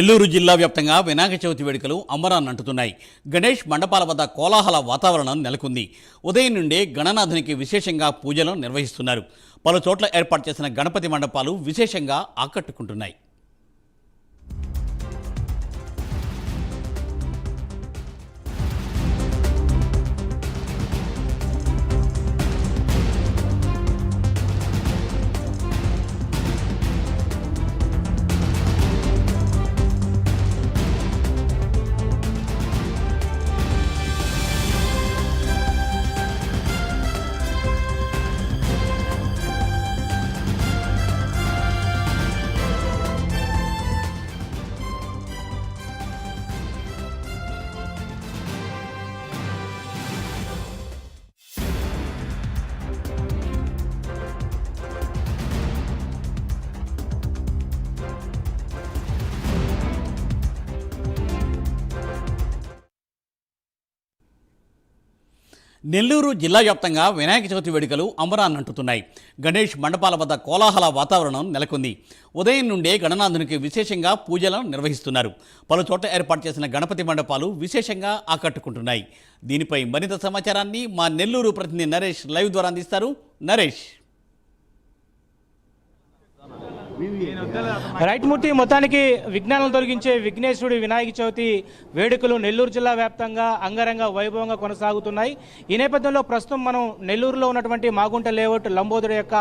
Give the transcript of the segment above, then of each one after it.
నెల్లూరు జిల్లా వ్యాప్తంగా వినాయక చవితి వేడుకలు అంబరాన్ని అంటుతున్నాయి. గణేష్ మండపాల వద్ద కోలాహల వాతావరణం నెలకొంది. ఉదయం నుండే గణనాథునికి విశేషంగా పూజలు నిర్వహిస్తున్నారు. పలు చోట్ల ఏర్పాటు చేసిన గణపతి మండపాలు విశేషంగా ఆకట్టుకుంటున్నాయి. నెల్లూరు జిల్లా వ్యాప్తంగా వినాయక చవితి వేడుకలు అంబరాన్ని అంటుతున్నాయి గణేష్ మండపాల వద్ద కోలాహల వాతావరణం నెలకొంది. ఉదయం నుండే గణనాథునికి విశేషంగా పూజలను నిర్వహిస్తున్నారు. పలు చోట్ల ఏర్పాటు చేసిన గణపతి మండపాలు విశేషంగా ఆకట్టుకుంటున్నాయి. దీనిపై మరింత సమాచారాన్ని మా నెల్లూరు ప్రతినిధి నరేష్ లైవ్ ద్వారా అందిస్తారు. నరేష్. రైట్ మూర్తి మొత్తానికి విజ్ఞానం తొలగించే విఘ్నేశ్వరుడి వినాయక చవితి వేడుకలు నెల్లూరు జిల్లా వ్యాప్తంగా అంగరంగ వైభవంగా కొనసాగుతున్నాయి. ఈ నేపథ్యంలో ప్రస్తుతం మనం నెల్లూరులో ఉన్నటువంటి మాగుంట లేఅవుట్ లంబోదుడు యొక్క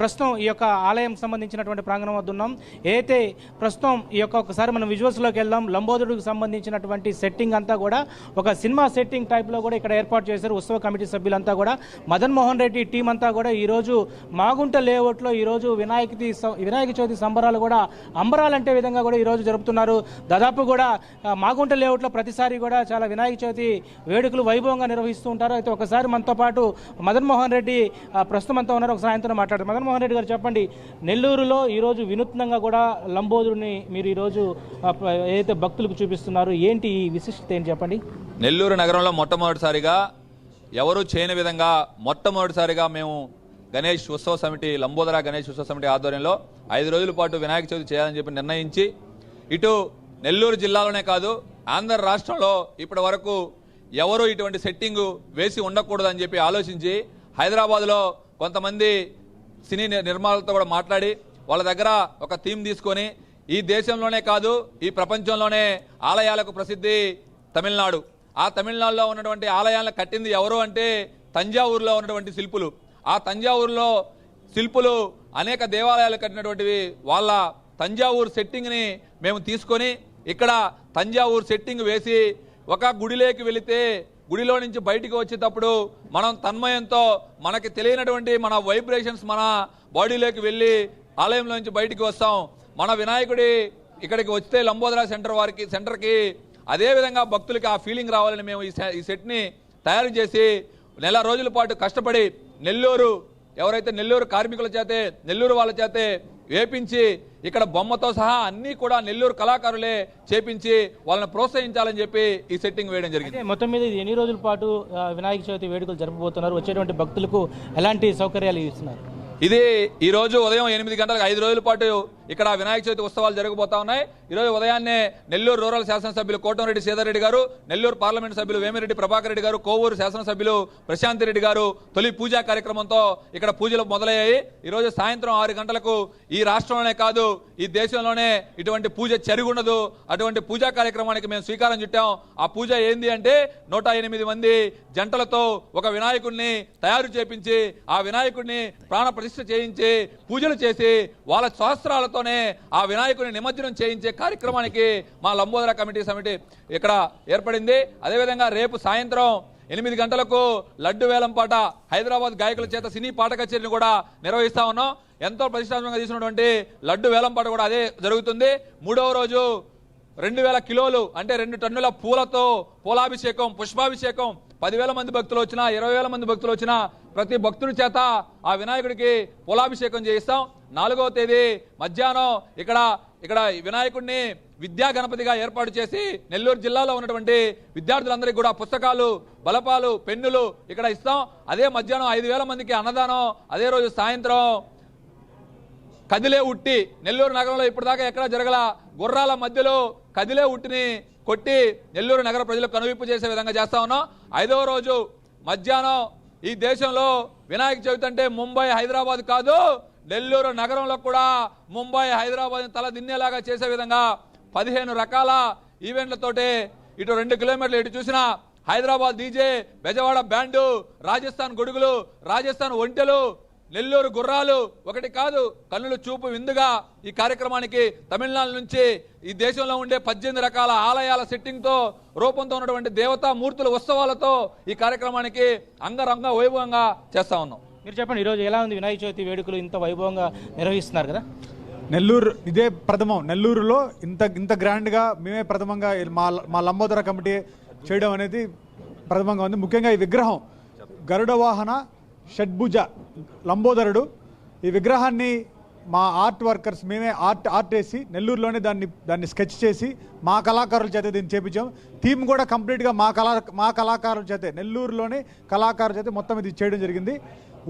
ప్రస్తుతం ఈ యొక్క ఆలయం సంబంధించినటువంటి ప్రాంగణం వద్ద ఉన్నాం. ఏదైతే ప్రస్తుతం ఈ యొక్క ఒకసారి మనం విజువల్స్లోకి వెళ్దాం లంబోదరుడికి సంబంధించినటువంటి సెట్టింగ్ అంతా కూడా ఒక సినిమా సెట్టింగ్ టైప్లో కూడా ఇక్కడ ఏర్పాటు చేశారు ఉత్సవ కమిటీ సభ్యులంతా కూడా. మదన్ మోహన్ రెడ్డి టీం అంతా కూడా ఈరోజు మాగుంట లేఅవుట్లో ఈరోజు వినాయక వినాయక చవితి సంబరాలు కూడా అంబరాలంటే విధంగా కూడా ఈరోజు జరుపుతున్నారు. దాదాపు కూడా మాగుంట లేఅవుట్లో ప్రతిసారి కూడా చాలా వినాయక చవితి వేడుకలు వైభవంగా నిర్వహిస్తూ ఉంటారు. అయితే ఒకసారి మనతో పాటు మదన్మోహన్ రెడ్డి ప్రస్తుతం అంతా ఉన్నారు. ఒకసారి ఆయనతో మాట్లాడారు మదన్మోహన్ రెడ్డి గారు చెప్పండి నెల్లూరులో ఈరోజు వినూత్నంగా కూడా లంబోదుడిని మీరు ఈరోజు ఏదైతే భక్తులకు చూపిస్తున్నారు ఏంటి ఈ విశిష్టత ఏంటి చెప్పండి? నెల్లూరు నగరంలో మొట్టమొదటిసారిగా ఎవరు చేయని విధంగా మొట్టమొదటిసారిగా మేము గణేష్ ఉత్సవ సమితి లంబోదర గణేష్ ఉత్సవ సమితి ఆధ్వర్యంలో ఐదు రోజుల పాటు వినాయక చవితి చేయాలని చెప్పి నిర్ణయించి ఇటు నెల్లూరు జిల్లాలోనే కాదు ఆంధ్ర రాష్ట్రంలో ఇప్పటి వరకు ఎవరు ఇటువంటి సెట్టింగ్ వేసి ఉండకూడదని చెప్పి ఆలోచించి హైదరాబాద్లో కొంతమంది సినీ ని- నిర్మాతలతో కూడా మాట్లాడి వాళ్ళ దగ్గర ఒక థీమ్ తీసుకొని ఈ దేశంలోనే కాదు ఈ ప్రపంచంలోనే ఆలయాలకు ప్రసిద్ధి తమిళనాడు. ఆ తమిళనాడులో ఉన్నటువంటి ఆలయాలను కట్టింది ఎవరు అంటే తంజావూరులో ఉన్నటువంటి శిల్పులు. ఆ తంజావూరులో శిల్పులు అనేక దేవాలయాలు కట్టినటువంటివి వాళ్ళ తంజావూరు సెట్టింగ్ని మేము తీసుకొని ఇక్కడ తంజావూరు సెట్టింగ్ వేసి ఒక గుడిలోకి వెళితే గుడిలో నుంచి బయటికి వచ్చేటప్పుడు మనం తన్మయంతో మనకి తెలియనటువంటి మన వైబ్రేషన్స్ మన బాడీలోకి వెళ్ళి ఆలయంలో నుంచి బయటికి వస్తాం. మన వినాయకుడి ఇక్కడికి వస్తే లంబోదరా సెంటర్ వారికి సెంటర్కి అదేవిధంగా భక్తులకి ఆ ఫీలింగ్ రావాలని మేము ఈ సె- ఈ సెట్ని తయారు చేసి నెల రోజుల పాటు కష్టపడి నెల్లూరు ఎవరైతే నెల్లూరు కార్మికుల చేతే నెల్లూరు వాళ్ళ చేతే వేపించి ఇక్కడ బొమ్మతో సహా అన్నీ కూడా నెల్లూరు కళాకారులే చేపించి వాళ్ళని ప్రోత్సహించాలని చెప్పి ఈ సెట్టింగ్ వేయడం జరిగింది. మొత్తం మీద ఇది ఎన్ని రోజుల పాటు వినాయక చవితి వేడుకలు జరపబోతున్నారు? వచ్చేటువంటి భక్తులకు ఎలాంటి సౌకర్యాలు ఇస్తున్నారు? ఇది ఈ రోజు ఉదయం ఎనిమిది గంటలకు ఐదు రోజుల పాటు ఇక్కడ వినాయక చవితి ఉత్సవాలు జరగబోతా ఉన్నాయి. ఈరోజు ఉదయాన్నే నెల్లూరు రూరల్ శాసనసభ్యులు కోటంరెడ్డి సీతారెడ్డి గారు నెల్లూరు పార్లమెంట్ సభ్యులు వేమిరెడ్డి ప్రభాకర్ రెడ్డి గారు కోవూరు శాసనసభ్యులు ప్రశాంత్ రెడ్డి గారు తొలి పూజా కార్యక్రమంతో ఇక్కడ పూజలు మొదలయ్యాయి. ఈరోజు సాయంత్రం ఆరు గంటలకు ఈ రాష్ట్రంలోనే కాదు ఈ దేశంలోనే ఇటువంటి పూజ చెరుగుండదు. అటువంటి పూజా కార్యక్రమానికి మేము శ్రీకారం చుట్టాం. ఆ పూజ ఏంది అంటే నూట ఎనిమిది మంది జంటలతో ఒక వినాయకుడిని తయారు చేపించి ఆ వినాయకుడిని ప్రాణ ప్రతిష్ఠ చేయించి పూజలు చేసి వాళ్ళ శాస్త్రాలతోనే ఆ వినాయకుడిని నిమజ్జనం చేయించే కార్యక్రమానికి మా లంబోదర కమిటీ సమితి ఇక్కడ ఏర్పడింది. అదేవిధంగా రేపు సాయంత్రం ఎనిమిది గంటలకు లడ్డు వేలంపాట హైదరాబాద్ గాయకుల చేత సినీ పాట కచేరీని కూడా నిర్వహిస్తా ఉన్నాం. ఎంతో ప్రతిష్టాత్మకంగా తీసుకున్నటువంటి లడ్డు వేలంపాట కూడా అదే జరుగుతుంది. మూడవ రోజు రెండు వేల కిలోలు అంటే రెండు టన్నుల పూలతో పూలాభిషేకం పుష్పాభిషేకం. పదివేల మంది భక్తులు వచ్చినా ఇరవై వేల మంది భక్తులు వచ్చినా ప్రతి భక్తుడి చేత ఆ వినాయకుడికి పూలాభిషేకం చేయిస్తాం. నాలుగవ తేదీ మధ్యాహ్నం ఇక్కడ ఇక్కడ వినాయకుడిని విద్యా గణపతిగా ఏర్పాటు చేసి నెల్లూరు జిల్లాలో ఉన్నటువంటి విద్యార్థులందరికీ కూడా పుస్తకాలు బలపాలు పెన్నులు ఇక్కడ ఇస్తాం. అదే మధ్యాహ్నం ఐదు వేల మందికి అన్నదానం అదే రోజు సాయంత్రం కదిలే ఉట్టి నెల్లూరు నగరంలో ఇప్పటిదాకా ఎక్కడ జరగల గుర్రాల మధ్యలో కదిలే ఉట్టిని కొట్టి నెల్లూరు నగర ప్రజలకు కనువిప్పు చేసే విధంగా చేస్తా ఉన్నాం. ఐదవ రోజు మధ్యాహ్నం ఈ దేశంలో వినాయక చవితి అంటే ముంబై హైదరాబాద్ కాదు నెల్లూరు నగరంలో కూడా ముంబై హైదరాబాద్ తల దిన్నేలాగా చేసే విధంగా పదిహేను రకాల ఈవెంట్లతోటి ఇటు రెండు కిలోమీటర్లు ఇటు చూసినా హైదరాబాద్ డీజే బెజవాడ బ్యాండు రాజస్థాన్ గొడుగులు రాజస్థాన్ ఒంటెలు నెల్లూరు గుర్రాలు. ఒకటి కాదు కన్నుల చూపు విందుగా ఈ కార్యక్రమానికి తమిళనాడు నుంచి ఈ దేశంలో ఉండే పద్దెనిమిది రకాల ఆలయాల సెట్టింగ్తో రూపంతో ఉన్నటువంటి దేవతా మూర్తుల ఉత్సవాలతో ఈ కార్యక్రమానికి అంగరంగ వైభవంగా చేస్తా ఉన్నాం. మీరు చెప్పండి ఈరోజు ఎలా ఉంది వినాయక చవితి వేడుకలు? ఇంత వైభవంగా నిర్వహిస్తున్నారు కదా? నెల్లూరు ఇదే ప్రథమం. నెల్లూరులో ఇంత ఇంత గ్రాండ్గా మేమే ప్రథమంగా మా మా లంబోదర కమిటీ చేయడం అనేది ప్రథమంగా ఉంది. ముఖ్యంగా ఈ విగ్రహం గరుడ వాహన షడ్భుజ లంబోదరుడు. ఈ విగ్రహాన్ని మా ఆర్ట్ వర్కర్స్ మేమే ఆర్ట్ ఆర్ట్ వేసి నెల్లూరులోనే దాన్ని దాన్ని స్కెచ్ చేసి మా కళాకారుల చేత దీన్ని చేపించాం. థీమ్ కూడా కంప్లీట్గా మా కళా మా కళాకారుల చేతే నెల్లూరులోనే కళాకారుల చేత మొత్తం ఇది చేయడం జరిగింది.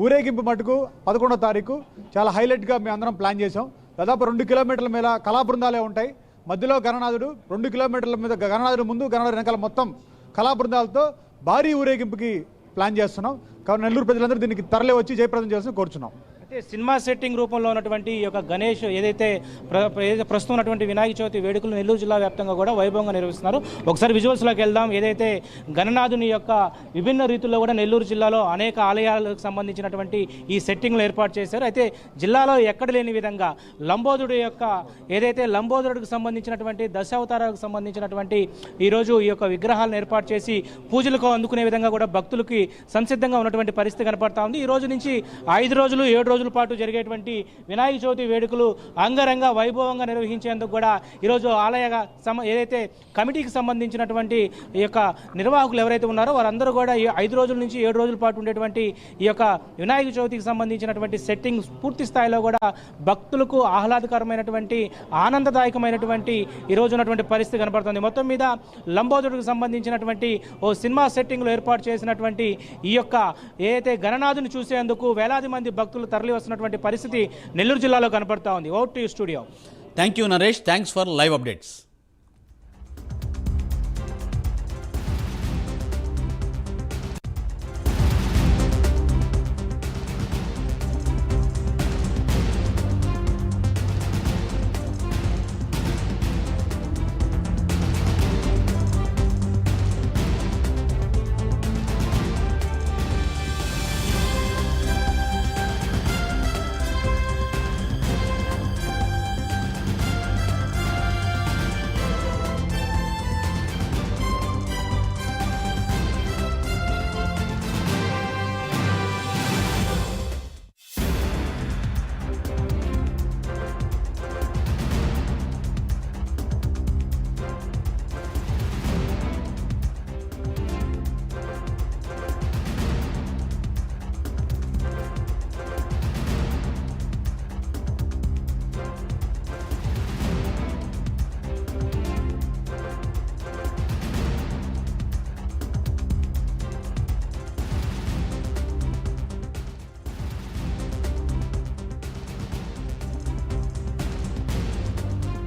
ఊరేగింపు మటుకు పదకొండో తారీఖు. చాలా హైలైట్గా మేము అందరం ప్లాన్ చేసాం దాదాపు రెండు కిలోమీటర్ల మీద కళా బృందాలే ఉంటాయి. మధ్యలో గణనాథుడు రెండు కిలోమీటర్ల మీద గణనాథుడు ముందు గణనాథుడు వెనకాల మొత్తం కళా బృందాలతో భారీ ఊరేగింపుకి ప్లాన్ చేస్తున్నాం. కాబట్టి నెల్లూరు ప్రజలందరూ దీనికి తరలి వచ్చి జయప్రదం చేయాల్సి కోరుచున్నాం. అయితే సినిమా సెట్టింగ్ రూపంలో ఉన్నటువంటి ఈ యొక్క గణేష్ ఏదైతే ప్ర- ఏదైతే ప్రస్తుతం ఉన్నటువంటి వినాయక చవితి వేడుకలు నెల్లూరు జిల్లా వ్యాప్తంగా కూడా వైభవంగా నిర్వహిస్తున్నారు. ఒకసారి విజువల్స్లోకి వెళ్దాం. ఏదైతే గణనాథుని యొక్క విభిన్న రీతుల్లో కూడా నెల్లూరు జిల్లాలో అనేక ఆలయాలకు సంబంధించినటువంటి ఈ సెట్టింగ్లు ఏర్పాటు చేశారు. అయితే జిల్లాలో ఎక్కడ లేని విధంగా లంబోదరుడు యొక్క ఏదైతే లంబోదరుడికి సంబంధించినటువంటి దశావతారాలకు సంబంధించినటువంటి ఈరోజు ఈ యొక్క విగ్రహాలను ఏర్పాటు చేసి పూజలకు అందుకునే విధంగా కూడా భక్తులకి సంసిద్ధంగా ఉన్నటువంటి పరిస్థితి కనపడతా ఉంది. ఈ రోజు నుంచి ఐదు రోజులు ఏడు రోజులు పాటు జరిగేటువంటి వినాయక చవితి వేడుకలు అంగరంగ వైభవంగా నిర్వహించేందుకు కూడా ఈరోజు ఆలయ సమ ఏదైతే కమిటీకి సంబంధించినటువంటి ఈ యొక్క నిర్వాహకులు ఎవరైతే ఉన్నారో వారందరూ కూడా ఈ ఐదు రోజుల నుంచి ఏడు రోజుల పాటు ఉండేటువంటి ఈ యొక్క వినాయక చవితికి సంబంధించినటువంటి సెట్టింగ్ పూర్తి స్థాయిలో కూడా భక్తులకు ఆహ్లాదకరమైనటువంటి ఆనందదాయకమైనటువంటి ఈ రోజు ఉన్నటువంటి పరిస్థితి కనబడుతుంది మొత్తం మీద లంబోదరుడికి సంబంధించినటువంటి ఓ సినిమా సెట్టింగ్లో ఏర్పాటు చేసినటువంటి ఈ యొక్క ఏదైతే గణనాథుని చూసేందుకు వేలాది మంది భక్తులు తరలి తరలి వస్తున్నటువంటి పరిస్థితి నెల్లూరు జిల్లాలో కనపడతా ఉంది. Vote to studio thank you Naresh thanks for live updates